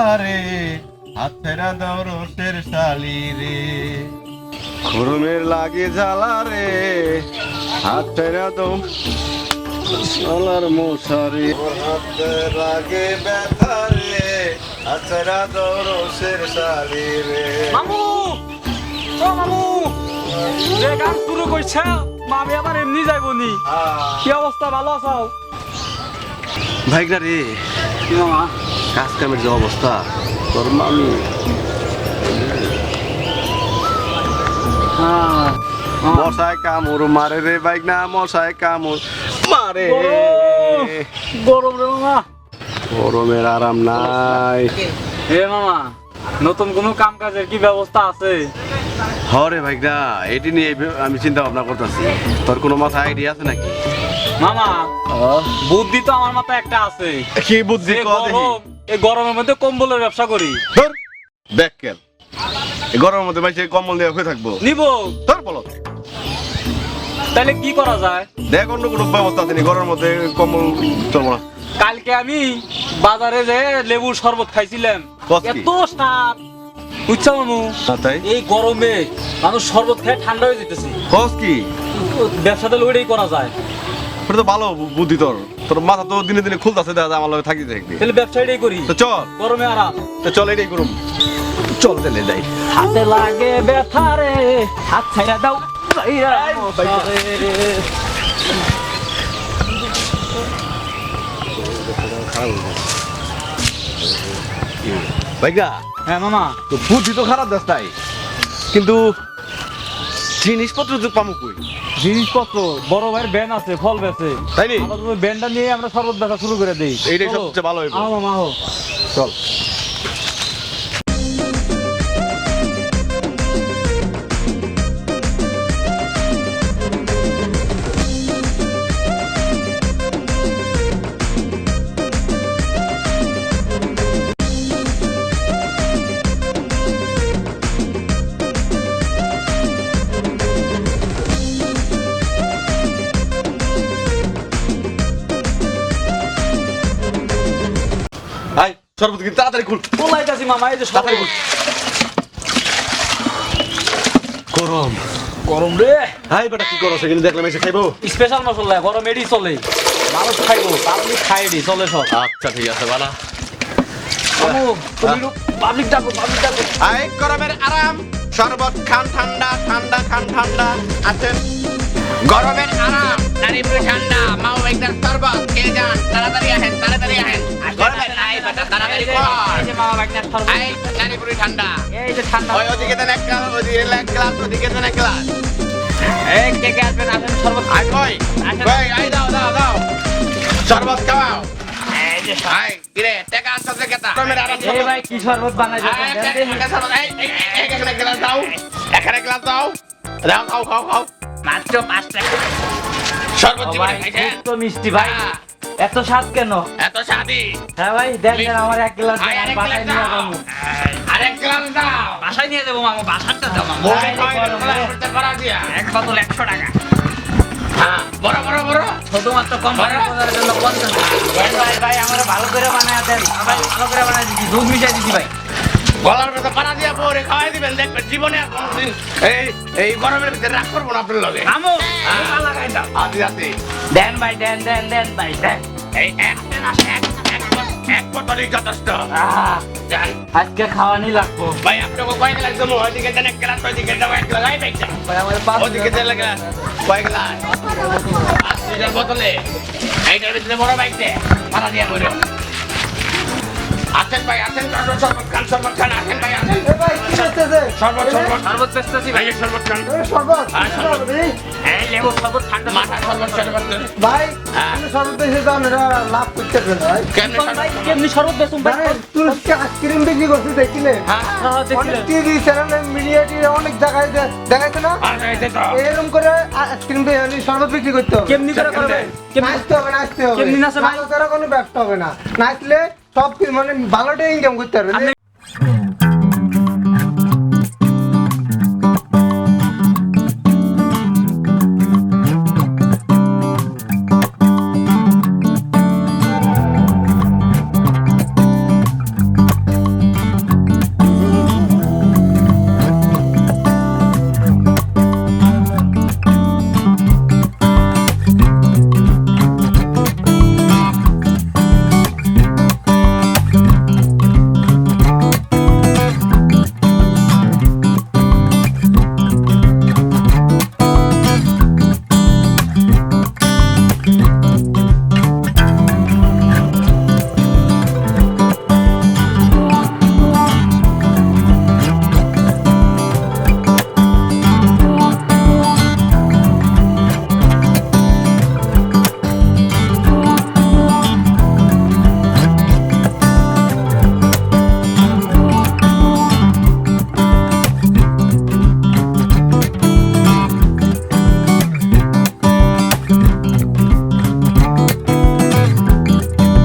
হাত ফেরা দাও রোসের শালি রে। গরমের লাগে জ্বালা রে হাত ফেরা দাও শালার মশারি ওর হাতে লাগে ব্যথা রে হাত ফেরা দাও রোসের শালি রে। মামু ও মামু যে গান শুরু করছে মামি আবার এমনি যাইবনি। কি অবস্থা ভালো আছো? ভাইগনা রে। কি মামা? কাজ কামের যে অবস্থা তোর মামি। হ্যাঁ। মশায় কামড় মারে রে বাইক না মশায় কামড় মারে। গরম। রে মামা। গরমের আরাম নাই। হে মামা নতুন কোনো কাম কাজের কি ব্যবস্থা আছে? হরে ভাইগনা এটি নিয়ে আমি চিন্তা ভাবনা করতেছি। তোর কোনো মাথায় আইডিয়া আছে নাকি? মামা বুদ্ধি তো আমার মাথায় একটা আছে। কি বুদ্ধি এই গরমের মধ্যে কম্বলের ব্যবসা করি। ধর ব্যাককেল এই গরমের মধ্যে কম্বল হয়ে থাকব। নিব। ধর বলো। তাহলে কি করা যায়? দেখ অন্য কোনো ব্যবস্থা আছে নি? গরমের মধ্যে কম্বল চলবো না। কালকে আমি বাজারে যে লেবুর শরবত খাইছিলাম কত কি? এত স্বাদ। বুঝছ মামু? তাই? এই গরমে মানুষ শরবত খেয়ে ঠান্ডা হয়ে যেতেছে। কস কি? ব্যবসাতে ওইটাই করা যায়। এটা তো ভালো বুদ্ধি তোর। তোর মাথা তো দিনে দিনে খুলতাছে যায় আমার লগে থাকি থাকবি তাহলে ব্যবসা এটাই করি। তো চল। গরমে আরাম। তো চল এটাই করুম। চল তাহলে যাই। হাতে লাগে ব্যথা রে হাত ছাইরা দাও ভাইগা হ্যাঁ মামা। তো বুদ্ধি তো খারাপ দেশ তাই কিন্তু জিনিসপত্র তো পামু কই? জিনিসপত্র বড় ভাইয়ের ব্যান আছে ফল বেছে তাই ব্যানটা নিয়ে আমরা শরবত দেখা শুরু করে দিই। এইটাই। সবচেয়ে ভালো মামা চল। আই সর্বত কিন্তু তাড়াতাড়ি খুল। পোলাইতাছি মামা এই যে তাড়াতাড়ি খুল। গরম। গরম রে। হাই বেটা কি করছ এখানে? দেখলাম এসে খাইবো। স্পেশাল মশলা গরম এডি চলে। মানুষ খাইবো পাবলিক খাই এডি চলে সব। আচ্ছা ঠিক আছে বালা পাবলিক ডাকো পাবলিক ডাকো। আই গরমের আরাম। শরবত খান ঠান্ডা ঠান্ডা খান ঠান্ডা। আছেন গরমের আরাম। নারীপুরে ঠান্ডা। মাও একদম শরবত খেয়ে যান। তাড়াতাড়ি আসেন তাড়াতাড়ি আই বাটা তাড়াতাড়ি কর। এই যে মামা বাগনার শরবত আই নারীপুরে ঠান্ডা। এই যে ঠান্ডা। ওই ওদিকে দেন এক গ্লাস ওদিকে এক গ্লাস ওদিকে দেন এক গ্লাস। এই কে কে আসবেন? আসেন শরবত আই কই? কই? আই দাও দাও দাও। শরবত খাওয়াও। এই যে আই কিরে টাকা আনছো থেকে তা এই ভাই কি শরবত বানাইছো? আই, এক- এক- এই, এই, এই, এক- এক গ্লাস দাও। দাও। দাও খাও খাও খাও। মাত্র পাঁচ টাকা। শরবত জীবনে ভাই তো মিষ্টি ভাই। হ্যাঁ, এত স্বাদ কেন? এত স্বাদি হ্যাঁ ভাই দেন দেন আমার এক গ্লাস বাসায় গ্লাস নিয়ে দাও। যাব। আরেক গ্লাস দাও। বাসায় নিয়ে যাব মামা বাসারটা দাও মামা। বড় ভাই, কয় গরম গ্লাস রে। করতে পারা দিয়া এক বোতল একশো টাকা। হ্যাঁ বড় বড় বড়। শুধুমাত্র কম ভাড়া করার জন্য পঞ্চাশ টাকা। ভাই ভাই আমার ভালো করে বানায় দেন। ভাই ভালো করে বানায় দিচ্ছি দুধ মিশাই দিচ্ছি ভাই। গলার ভেতর পাড়া দিয়া পরে খাওয়াই দিবেন দেখবেন জীবনে আর কোনোদিন এই এই গরমের ভিতরে রাগ করব না আপনার লগে। আমো লাগাই দাও। আদি আদি। দেন ভাই দেন দেন দেন ভাই দেন। এই এক এক এক এক বোতলই যথেষ্ট। আজকে খাওয়ানি লাগবো। ভাই আপনাকে কয় গ্লাস দেবো ওইদিকে দেন এক গ্লাস ওইদিকে দেবো এক দেন গ্লাস কয় গ্লাস। পাঁচ লিটার বোতলে। এইটার ভিতরে বড় বাইকতে পাড়া দিয়া বলে আসেন ভাই আসেন শরবত খান শরবত খান আসেন ভাই আসেন শরবত শরবত শরবত পেস্তাছি ভাই। ভাই শরবত খান। শরবত হ্যাঁ, লেবু শরবত ঠান্ডা মাথা শরবত শরবত ভাই হ্যাঁ। তুমি শরবত বেশি দাম এটা লাভ করতেছে না ভাই। কেমনে ভাই? কেমনি শরবত বেচুন ভাই? ভাই তুই আইসক্রিম বিক্রি করছিস দেখছিলে হ্যাঁ, হ্যাঁ, অনেক টিভি চ্যানেলে মিডিয়া অনেক জায়গায় দেখাইছে না? তো। এরকম করে আইসক্রিম শরবত বিক্রি করতে হবে। কেমনি করে করবে? কেমনি নাচতে হবে নাচতে হবে। কেমনি নাচে ভাই? নাচা কোনো ব্যবসা হবে না। নাচলে সব মানে ভালোটাই ইনকাম করতে পারবে?